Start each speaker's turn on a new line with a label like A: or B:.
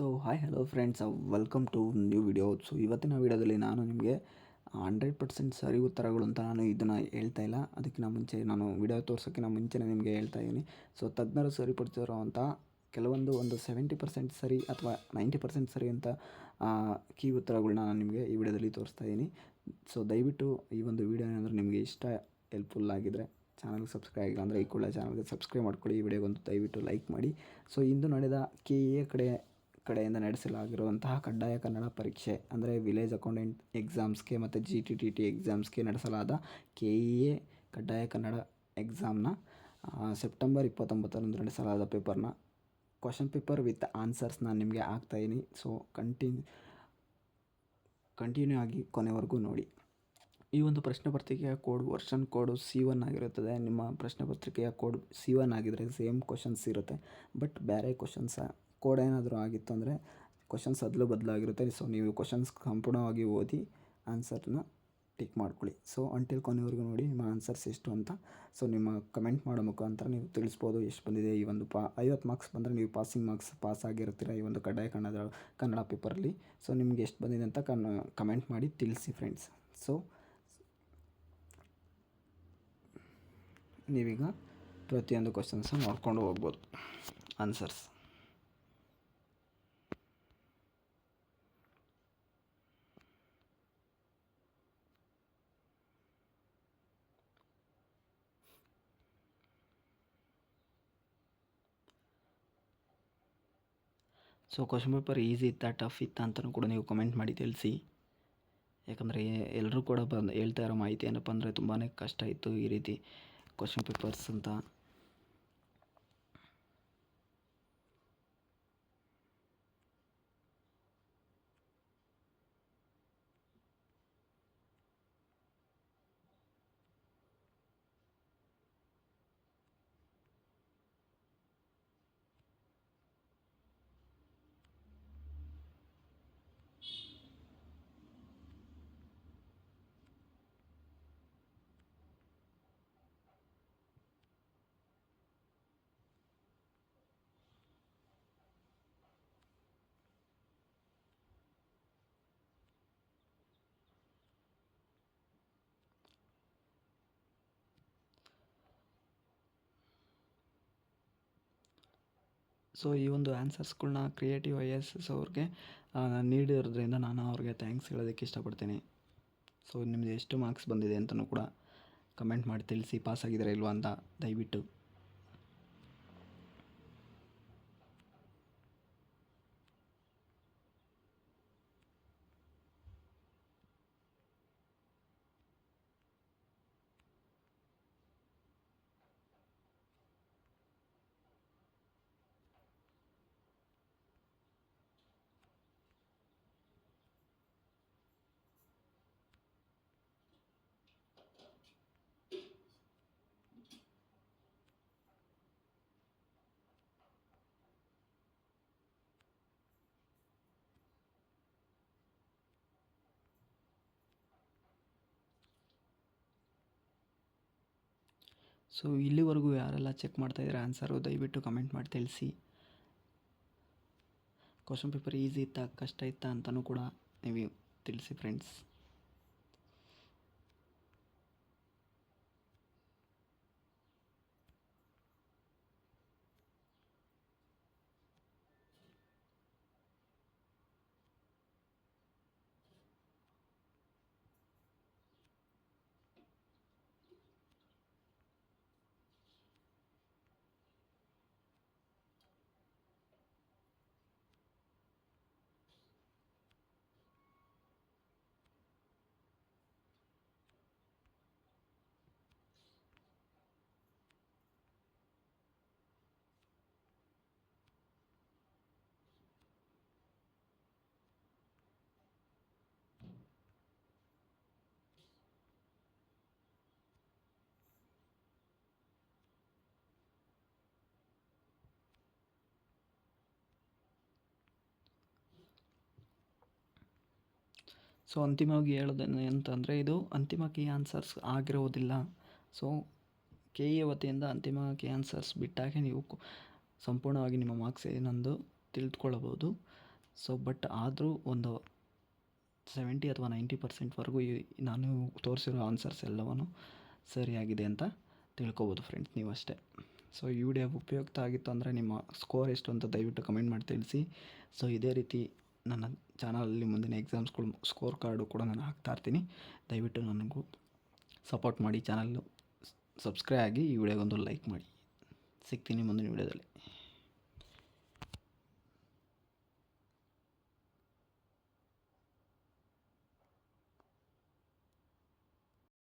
A: So hi hello friends welcome to new video so ಇವತ್ತಿನ ವಿಡಿಯೋದಲ್ಲಿ ನಾನು ನಿಮಗೆ ಹಂಡ್ರೆಡ್ ಪರ್ಸೆಂಟ್ ಸರಿ ಉತ್ತರಗಳು ಅಂತ ನಾನು ಇದನ್ನು ಹೇಳ್ತಾ ಇಲ್ಲ. ಅದಕ್ಕಿಂತ ಮುಂಚೆ ನಾನು ವಿಡಿಯೋ ತೋರ್ಸೋಕ್ಕಿಂತ ಮುಂಚೆನೇ ನಿಮಗೆ ಹೇಳ್ತಾ ಇದ್ದೀನಿ ಸೊ ತಜ್ಞರು ಸರಿಪಡಿಸಿರೋ ಅಂತ ಕೆಲವೊಂದು ಒಂದು ಸೆವೆಂಟಿ ಪರ್ಸೆಂಟ್ ಸರಿ ಅಥವಾ ನೈಂಟಿ ಪರ್ಸೆಂಟ್ ಸರಿ ಅಂತ ಕೀ ಉತ್ತರಗಳನ್ನ ನಾನು ನಿಮಗೆ ಈ ವಿಡಿಯೋದಲ್ಲಿ ತೋರಿಸ್ತಾ ಇದ್ದೀನಿ ಸೊ ದಯವಿಟ್ಟು ಈ ಒಂದು ವಿಡಿಯೋ ಏನಾದರೂ ನಿಮಗೆ ಇಷ್ಟ ಹೆಲ್ಪ್ಫುಲ್ ಆಗಿದ್ದರೆ ಚಾನಲ್ಗೆ ಸಬ್ಸ್ಕ್ರೈಬ್ ಆಗಿಲ್ಲ ಅಂದರೆ ಈ ಕೂಡ ಚಾನಲ್ಗೆ ಸಬ್ಸ್ಕ್ರೈಬ್ ಮಾಡ್ಕೊಳ್ಳಿ. ಈ ವಿಡಿಯೋಗೊಂದು ದಯವಿಟ್ಟು ಲೈಕ್ ಮಾಡಿ. ಸೊ ಇಂದು ನಡೆದ ಕೆ ಎ ಕಡೆ ಕಡೆಯಿಂದ ನಡೆಸಲಾಗಿರುವಂತಹ ಕಡ್ಡಾಯ ಕನ್ನಡ ಪರೀಕ್ಷೆ, ಅಂದರೆ ವಿಲೇಜ್ ಅಕೌಂಟೆಂಟ್ ಎಕ್ಸಾಮ್ಸ್ಗೆ ಮತ್ತು ಜಿ ಟಿ ಟಿ ಟಿ ಎಕ್ಸಾಮ್ಸ್ಗೆ ನಡೆಸಲಾದ ಕೆ ಇ ಎ ಕಡ್ಡಾಯ ಕನ್ನಡ ಎಕ್ಸಾಮ್ನ ಸೆಪ್ಟೆಂಬರ್ ಇಪ್ಪತ್ತೊಂಬತ್ತರಂದು ನಡೆಸಲಾದ ಪೇಪರ್ನ ಕ್ವಶನ್ ಪೇಪರ್ ವಿತ್ ಆನ್ಸರ್ಸ್ ನಾನು ನಿಮಗೆ ಹಾಕ್ತಾಯಿದ್ದೀನಿ ಸೊ ಕಂಟಿನ್ಯೂ ಕಂಟಿನ್ಯೂ ಆಗಿ ಕೊನೆವರೆಗೂ ನೋಡಿ. ಈ ಒಂದು ಪ್ರಶ್ನೆ ಪತ್ರಿಕೆಯ code version code C one ಆಗಿರುತ್ತದೆ. ನಿಮ್ಮ ಪ್ರಶ್ನೆ ಪತ್ರಿಕೆಯ ಕೋಡ್ ಸಿ ಒನ್ ಆಗಿದ್ದರೆ ಸೇಮ್ ಕ್ವಶನ್ಸ್ ಇರುತ್ತೆ. ಬಟ್ ಬೇರೆ ಕ್ವಶನ್ಸ ಕೋಡ್ ಏನಾದರೂ ಆಗಿತ್ತು ಅಂದರೆ ಕ್ವಶನ್ಸ್ ಅದಲು ಬದಲಾಗಿರುತ್ತೆ. ಸೊ ನೀವು ಕ್ವಶನ್ಸ್ ಸಂಪೂರ್ಣವಾಗಿ ಓದಿ ಆನ್ಸರ್ನ ಟಿಕ್ ಮಾಡ್ಕೊಳ್ಳಿ. ಸೊ ಅಂಟಿಲ್ ಕೊನೆವರೆಗೂ ನೋಡಿ ನಿಮ್ಮ ಆನ್ಸರ್ಸ್ ಎಷ್ಟು ಅಂತ. ಸೊ ನಿಮ್ಮ ಕಮೆಂಟ್ ಮಾಡೋ ಮುಖಾಂತರ ನೀವು ತಿಳಿಸ್ಬೋದು ಎಷ್ಟು ಬಂದಿದೆ ಈ ಒಂದು ಪಾ ಐವತ್ತು ಮಾರ್ಕ್ಸ್ ಬಂದರೆ ನೀವು ಪಾಸಿಂಗ್ ಮಾರ್ಕ್ಸ್ ಪಾಸ್ ಆಗಿರ್ತೀರ ಈ ಒಂದು ಕಡ್ಡಾಯ ಕನ್ನಡ ಕನ್ನಡ ಪೇಪರಲ್ಲಿ ಸೊ ನಿಮಗೆ ಎಷ್ಟು ಬಂದಿದೆ ಅಂತ ಕನ್ ಕಮೆಂಟ್ ಮಾಡಿ ತಿಳಿಸಿ ಫ್ರೆಂಡ್ಸ್ ಸೊ ನೀವೀಗ ಪ್ರತಿಯೊಂದು ಕ್ವಶನ್ಸ್ ನೋಡ್ಕೊಂಡು ಹೋಗ್ಬೋದು. Answers so question paper easy ಇತ್ತಾ ಟಫ್ ಇತ್ತಾ ಅಂತಲೂ ಕೂಡ ನೀವು ಕಮೆಂಟ್ ಮಾಡಿ ತಿಳಿಸಿ. ಯಾಕಂದರೆ ಎಲ್ಲರೂ ಕೂಡ ಬಂದು, ಹೇಳ್ತಾ ಇರೋ ಮಾಹಿತಿ ಏನಪ್ಪ ಅಂದರೆ ತುಂಬಾ ಕಷ್ಟ ಇತ್ತು ಈ ರೀತಿ ಕ್ವಶನ್ ಪೇಪರ್ಸ್ ಅಂತ. ಸೊ ಈ ಒಂದು ಆನ್ಸರ್ಸ್ಗಳನ್ನ ಕ್ರಿಯೇಟಿವ್ ಐ ಎಸ್ ಎಸ್ ಅವ್ರಿಗೆ ನೀಡಿರೋದ್ರಿಂದ ನಾನು ಅವ್ರಿಗೆ ಥ್ಯಾಂಕ್ಸ್ ಹೇಳೋದಕ್ಕೆ ಇಷ್ಟಪಡ್ತೀನಿ. ಸೊ ನಿಮ್ಮದು ಎಷ್ಟು ಮಾರ್ಕ್ಸ್ ಬಂದಿದೆ ಅಂತಲೂ ಕೂಡ ಕಮೆಂಟ್ ಮಾಡಿ ತಿಳಿಸಿ ಪಾಸ್ ಆಗಿದ್ದಾರೆ ಇಲ್ವಾ ಅಂತ ದಯವಿಟ್ಟು. ಸೊ ಇಲ್ಲಿವರೆಗೂ ಯಾರೆಲ್ಲ ಚೆಕ್ ಮಾಡ್ತಾ ಇದ್ದಾರೆ? ಆನ್ಸರು ದಯವಿಟ್ಟು ಕಮೆಂಟ್ ಮಾಡಿ ತಿಳಿಸಿ. ಕ್ವಶನ್ ಪೇಪರ್ ಈಸಿ ಇತ್ತಾ, ಕಷ್ಟ ಇತ್ತಾ ಅಂತಲೂ ಕೂಡ ನೀವು ತಿಳಿಸಿ ಫ್ರೆಂಡ್ಸ್ ಸೊ ಅಂತಿಮವಾಗಿ ಹೇಳೋದೇನು ಅಂತಂದರೆ ಇದು ಅಂತಿಮ ಕೀ ಆನ್ಸರ್ಸ್ ಆಗಿರೋದಿಲ್ಲ. ಸೊ ಕೆ ಎ ವತಿಯಿಂದ ಅಂತಿಮ ಕೀ ಆನ್ಸರ್ಸ್ ಬಿಟ್ಟಾಗೆ ನೀವು ಸಂಪೂರ್ಣವಾಗಿ ನಿಮ್ಮ ಮಾರ್ಕ್ಸ್ ಏನೊಂದು ತಿಳಿದುಕೊಳ್ಳಬಹುದು. ಸೊ ಬಟ್ ಆದರೂ ಒಂದು ಸೆವೆಂಟಿ ಅಥವಾ ನೈಂಟಿ ಪರ್ಸೆಂಟ್ವರೆಗೂ ನಾನು ತೋರಿಸಿರೋ ಆನ್ಸರ್ಸ್ ಎಲ್ಲವನ್ನು ಸರಿಯಾಗಿದೆ ಅಂತ ತಿಳ್ಕೊಬೋದು ಫ್ರೆಂಡ್ಸ್ ನೀವು ಅಷ್ಟೇ. ಸೊ ಈ ವಿಡಿಯೋ ಉಪಯುಕ್ತ ಆಗಿತ್ತು ಅಂದರೆ ನಿಮ್ಮ ಸ್ಕೋರ್ ಎಷ್ಟು ಅಂತ ದಯವಿಟ್ಟು ಕಮೆಂಟ್ ಮಾಡಿ ತಿಳಿಸಿ. ಸೊ ಇದೇ ರೀತಿ ನನ್ನ ಚಾನಲಲ್ಲಿ ಮುಂದಿನ ಎಕ್ಸಾಮ್ಸ್ಗಳು ಸ್ಕೋರ್ ಕಾರ್ಡು ಕೂಡ ನಾನು ಹಾಕ್ತಾಯಿರ್ತೀನಿ ದಯವಿಟ್ಟು ನನಗೂ ಸಪೋರ್ಟ್ ಮಾಡಿ, ಚಾನಲ್ಲು ಸಬ್ಸ್ಕ್ರೈಬ್ ಆಗಿ ಈ ವಿಡಿಯೋಗೊಂದು ಲೈಕ್ ಮಾಡಿ. ಸಿಗ್ತೀನಿ ಮುಂದಿನ ವಿಡಿಯೋದಲ್ಲಿ.